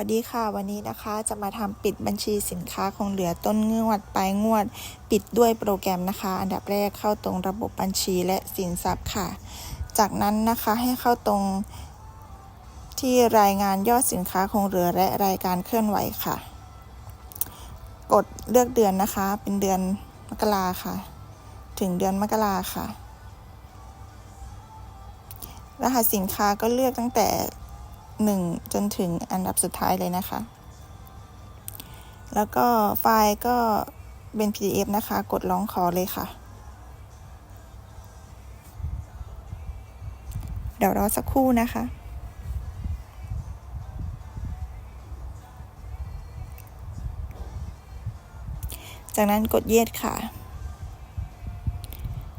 วัสดีค่ะ วันนี้นะคะจะมาทำปิดบัญชีสินค้าคงเหลือต้นงวดปลายงวด ปิดด้วยโปรแกรมนะคะ อันดับแรกเข้าตรงระบบบัญชีและสินทรัพย์ค่ะ จากนั้นนะคะให้เข้าตรงที่รายงานยอดสินค้าคงเหลือและรายการเคลื่อนไหวค่ะ กดเลือกเดือนนะคะ เป็นเดือนมกราค่ะ ถึงเดือนมกราค่ะ รหัสสินค้าก็เลือกตั้งแต่ 1 จนถึงอันดับสุดท้ายเลยนะคะ แล้วก็ไฟล์ก็เป็น PDF นะคะ กดร้องขอเลยค่ะ เดี๋ยวรอสักครู่นะคะจากนั้นกดเย็ดค่ะ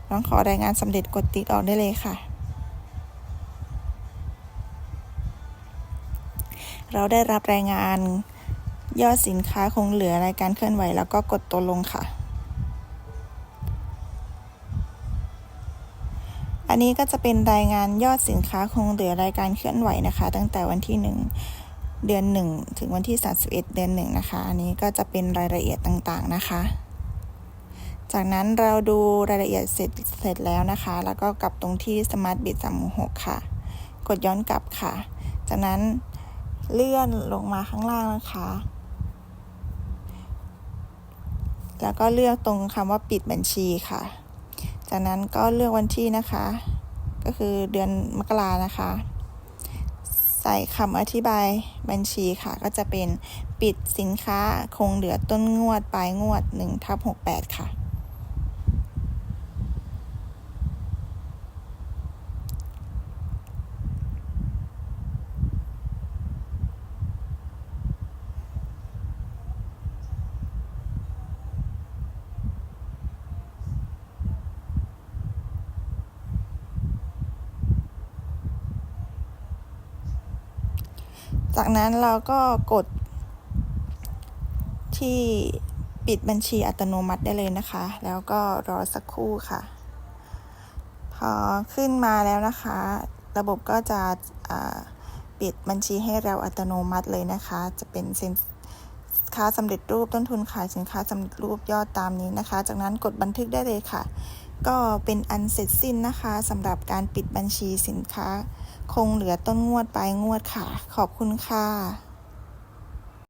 ร้องขอรายงานสำเร็จกดติ๊กออกได้เลยค่ะ เราได้รับรายงานยอดสินค้าคงเหลือรายการเคลื่อนไหว แล้วก็กดตัวลงค่ะ อันนี้ก็จะเป็นรายงานยอดสินค้าคงเหลือรายการเคลื่อนไหวนะคะ ตั้งแต่วันที่ 1 เดือน 1 ถึงวันที่ 31 เดือน 1 นะคะ อันนี้ก็จะเป็นรายละเอียดต่างๆนะคะ จากนั้นเราดูรายละเอียดเสร็จเสร็จแล้วนะคะ แล้วก็กลับตรงที่ Smart Bit 3 6ค่ะ กดย้อนกลับค่ะ จากนั้น เลื่อนลงมาข้างล่างนะคะ แล้วก็เลือกตรงคำว่าปิดบัญชีค่ะ จากนั้นก็เลือกวันที่นะคะ ก็คือเดือนมกรานะคะ ใส่คำอธิบายบัญชีค่ะ ก็จะเป็นปิดสินค้าคงเหลือต้นงวดปลายงวด1ทับ68 ค่ะ จากนั้นเราก็กดที่ปิดบัญชีอัตโนมัติได้เลยนะคะ แล้วก็รอสักครู่ค่ะ พอขึ้นมาแล้วนะคะ ระบบก็จะปิดบัญชีให้เราอัตโนมัติเลยนะคะ จะเป็นสินค้าสำเร็จรูปต้นทุนขายสินค้าสำเร็จรูปยอดตามนี้นะคะ จากนั้นกดบันทึกได้เลยค่ะ ก็เป็นอันเสร็จสิ้นนะคะสำหรับการปิดบัญชีสินค้า คงเหลือต้นงวดปลายงวดค่ะ ขอบคุณค่ะ